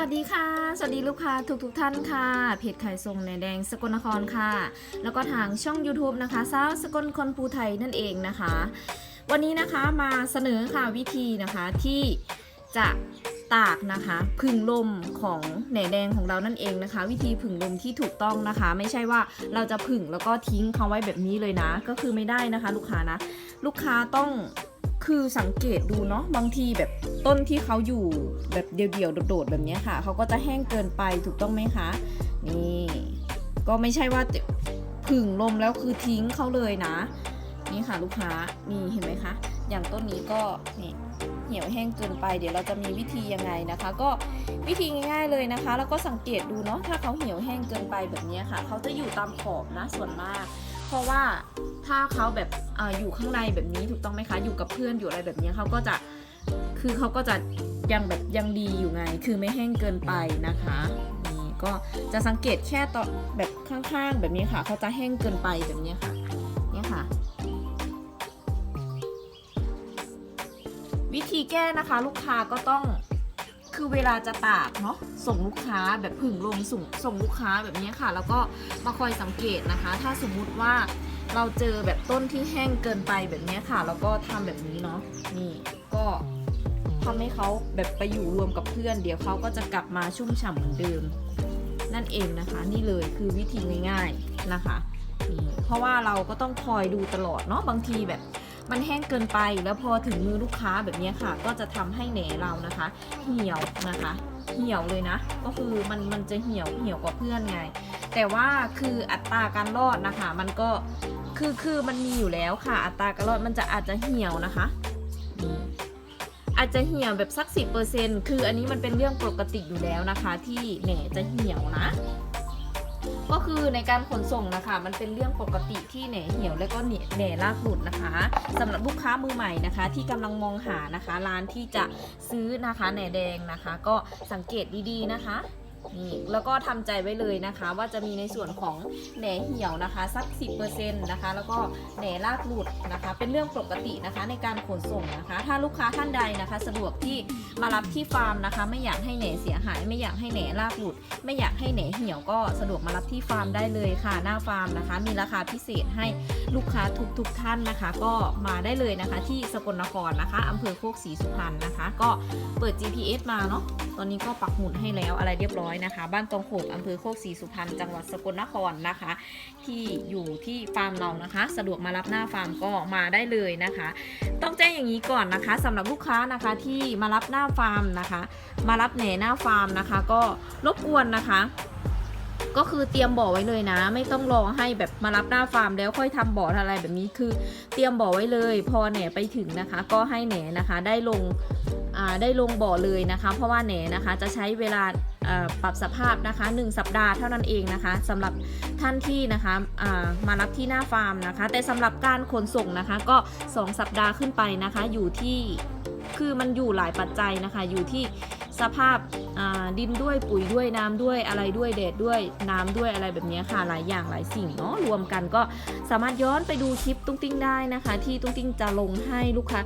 สวัสดีค่ะ สวัสดีลูกค้าทุกทุกๆท่านค่ะ เพจขายส่งในแดงสกลนครค่ะ แล้วก็ทางช่อง YouTube นะคะสาวสกลคนภูไทยนั่นเองนะคะ วันนี้นะคะมาเสนอค่ะวิธีนะคะที่จะตากนะคะผึ่งลมของแหนแดงของเรานั่นเองนะคะ วิธีผึ่งลมที่ถูกต้องนะคะ ไม่ใช่ว่าเราจะผึ่งแล้วก็ทิ้งเขาไว้แบบนี้เลยนะ ก็คือไม่ได้นะคะ ลูกค้านะ ลูกค้าต้อง คือสังเกตดูเนาะบางทีแบบต้นที่เขาอยู่แบบเดี่ยวๆโดดๆแบบนี้ค่ะเขาก็จะแห้งเกินไปถูกต้องไหมคะ นี่ก็ไม่ใช่ว่าผึ่งลมแล้วคือทิ้งเขาเลยนะ นี่ค่ะลูกค้านี่เห็นไหมคะอย่างต้นนี้ก็นี่เหี่ยวแห้งเกินไป เดี๋ยวเราจะมีวิธียังไงนะคะ ก็วิธีง่าย ๆเลยนะคะ แล้วก็สังเกตดูเนาะถ้าเขาเหี่ยวแห้งเกินไปแบบนี้ค่ะเขาจะอยู่ตามขอบนะส่วนมาก เพราะว่าถ้าเขาแบบออยู่ข้างในแบบนี้ถูกต้องไหมคะ อยู่กับเพื่อนอยู่อะไรแบบนี้เขาก็จะคือเขาก็จะยังแบบยังดีอยู่ไง คือไม่แห้งเกินไปนะคะนี่ก็จะสังเกตแค่ต่อแบบข้างๆแบบนี้ค่ะเขาจะแห้งเกินไปแบบนี้ค่ะเนี่ยค่ะ วิธีแก้นะคะ ลูกค้าก็ต้อง คือเวลาจะตากเนาะส่งลูกค้าแบบผึ่งลมส่งส่งลูกค้าแบบนี้ค่ะ แล้วก็มาคอยสังเกตนะคะ ถ้าสมมุติว่าเราเจอแบบต้นที่แห้งเกินไปแบบนี้ค่ะ แล้วก็ทำแบบนี้เนาะนี่ก็ทำให้เขาแบบไปอยู่รวมกับเพื่อน เดี๋ยวเขาก็จะกลับมาชุ่มฉ่ำเหมือนเดิม นั่นเองนะคะ นี่เลยคือวิธีง่ายๆนะคะนี่เพราะว่าเราก็ต้องคอยดูตลอดเนาะบางทีแบบ มันแห้งเกินไปแล้วพอถึงมือลูกค้าแบบนี้ค่ะ ก็จะทำให้แหนเรานะคะ เหี่ยวนะคะ เหี่ยวเลยนะ ก็คือมันมันจะเหี่ยวเหี่ยวกว่าเพื่อนไง แต่ว่าคืออัตราการรอดนะคะ มันก็คือคือมันมีอยู่แล้วค่ะ อัตราการรอดมันจะอาจจะเหี่ยวนะคะอาจจะเหี่ยวแบบสักสิคืออันนี้มันเป็นเรื่องปกติอยู่แล้วนะคะ ที่แหนจะเหี่ยวนะ ก็คือในการขนส่งนะคะ มันเป็นเรื่องปกติที่แหน่เหี่ยวและก็แหน่แหน่รากหลุดนะคะสำหรับลูกค้ามือใหม่นะคะ ที่กำลังมองหานะคะ ร้านที่จะซื้อนะคะแหน่แดงนะคะ ก็สังเกตดีๆนะคะ นี่แล้วก็ทำใจไว้เลยนะคะ ว่าจะมีในส่วนของแหนเหี่ยวนะคะสัก 10%นะคะ แล้วก็แหน่รากหลุดนะคะ เป็นเรื่องปกตินะคะในการขนส่งนะคะ ถ้าลูกค้าท่านใดนะคะ สะดวกที่มารับที่ฟาร์มนะคะ ไม่อยากให้แหนเสียหาย ไม่อยากให้แหน่รากหลุด ไม่อยากให้แหนเหี่ยวก็สะดวกมารับที่ฟาร์มได้เลยค่ะ หน้าฟาร์มนะคะ มีราคาพิเศษให้ลูกค้าทุกๆทท่านนะคะ ก็มาได้เลยนะคะ ที่สกลนครนะคะอำเภอโคกศรีสุพรรณนะคะ ก็เปิด GPS มาเนาะตอนนี้ก็ปักหมุดให้แล้วอะไรเรียบร้อยนะคะ บ้านตองโขกอำเภอโคกศรีสุพรรณจังหวัดสกลนครนะคะ ที่อยู่ที่ฟาร์มเรานะคะ สะดวกมารับหน้าฟาร์มก็มาได้เลยนะคะ ต้องแจ้งอย่างนี้ก่อนนะคะสำหรับลูกค้านะคะที่มารับหน้าฟาร์มนะคะ มารับแหน่หน้าฟาร์มนะคะ ก็รบกวนนะคะก็คือเตรียมบ่อไว้เลยนะ ไม่ต้องรอให้แบบมารับหน้าฟาร์มแล้วค่อยทำบ่ออะไรแบบนี้คือเตรียมบ่อไว้เลย พอแหน่ไปถึงนะคะ ก็ให้แหน่นะคะ ได้ลง ได้ลงบ่อเลยนะคะ เพราะว่าแหนนะคะจะใช้เวลาปรับสภาพนะคะ 1 สัปดาห์เท่านั้นเองนะคะสำหรับท่านที่นะคะมารับที่หน้าฟาร์มนะคะ แต่สำหรับการขนส่งนะคะก็ 2 สัปดาห์ขึ้นไปนะคะ อยู่ที่คือมันอยู่หลายปัจจัยนะคะอยู่ที่ สภาพดินด้วยปุ๋ยด้วยน้ำด้วยอะไรด้วยแดดด้วยน้ำด้วยอะไรแบบนี้ค่ะหลายอย่างหลายสิ่งเนาะรวมกันก็สามารถย้อนไปดูคลิปตุ้งติ้งได้นะคะ ที่ตุ้งติ้งจะลงให้ลูกค้า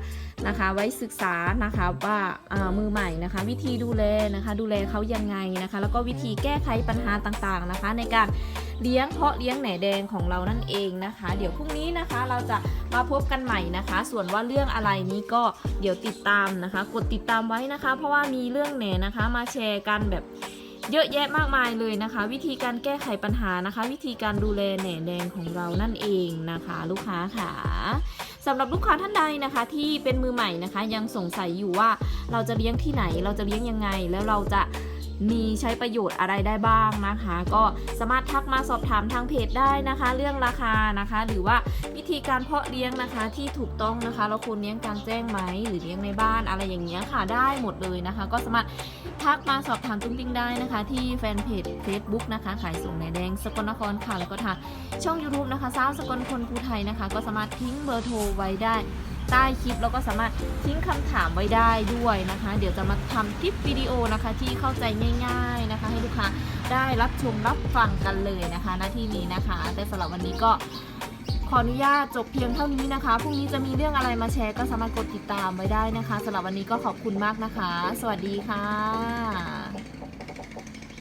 นะคะ ไว้ศึกษานะคะว่าอ่ามือใหม่นะคะ วิธีดูแลนะคะ ดูแลเขายังไงนะคะ แล้วก็วิธีแก้ไขปัญหาต่างๆนะคะ ในการ เลี้ยงเพาะเลี้ยงแหน่แดงของเรานั่นเองนะคะ เดี๋ยวพรุ่งนี้นะคะเราจะมาพบกันใหม่นะคะ ส่วนว่าเรื่องอะไรนี้ก็เดี๋ยวติดตามนะคะ กดติดตามไว้นะคะ เพราะว่ามีเรื่องแหน่นะคะมาแชร์กันแบบเยอะแยะมากมายเลยนะคะ วิธีการแก้ไขปัญหานะคะ วิธีการดูแลแหน่แดงของเรานั่นเองนะคะ ลูกค้าค่ะสำหรับลูกค้าท่านใดนะคะที่เป็นมือใหม่นะคะ ยังสงสัยอยู่ว่าเราจะเลี้ยงที่ไหนเราจะเลี้ยงยังไงแล้วเราจะ มีใช้ประโยชน์อะไรได้บ้างนะคะ ก็สามารถทักมาสอบถามทางเพจได้นะคะ เรื่องราคานะคะ หรือว่าวิธีการเพาะเลี้ยงนะคะที่ถูกต้องนะคะ เราควรเลี้ยงกลางแจ้งไหมหรือเลี้ยงในบ้านอะไรอย่างเงี้ยค่ะได้หมดเลยนะคะ ก็สามารถทักมาสอบถามตุ้งติ้งได้นะคะ ที่แฟนเพจ Facebook นะคะขายส่งในแดงสกลนครค่ะแล้วก็ทางช่อง YouTube นะคะสาวสกลคนภูไทยนะคะ ก็สามารถทิ้งเบอร์โทรไว้ได้ใต้คลิปแล้วก็สามารถทิ้งคำถามไว้ได้ด้วยนะคะ เดี๋ยวจะมาทำคลิปวิดีโอนะคะที่เข้าใจง่าย ๆนะคะ ให้ลูกค้าได้รับชมรับฟังกันเลยนะคะหน้าที่นี้นะคะ แต่สำหรับวันนี้ก็ขออนุญาตจบเพียงเท่านี้นะคะ พรุ่งนี้จะมีเรื่องอะไรมาแชร์ก็สามารถกดติดตามไว้ได้นะคะสำหรับวันนี้ก็ขอบคุณมากนะคะ สวัสดีค่ะ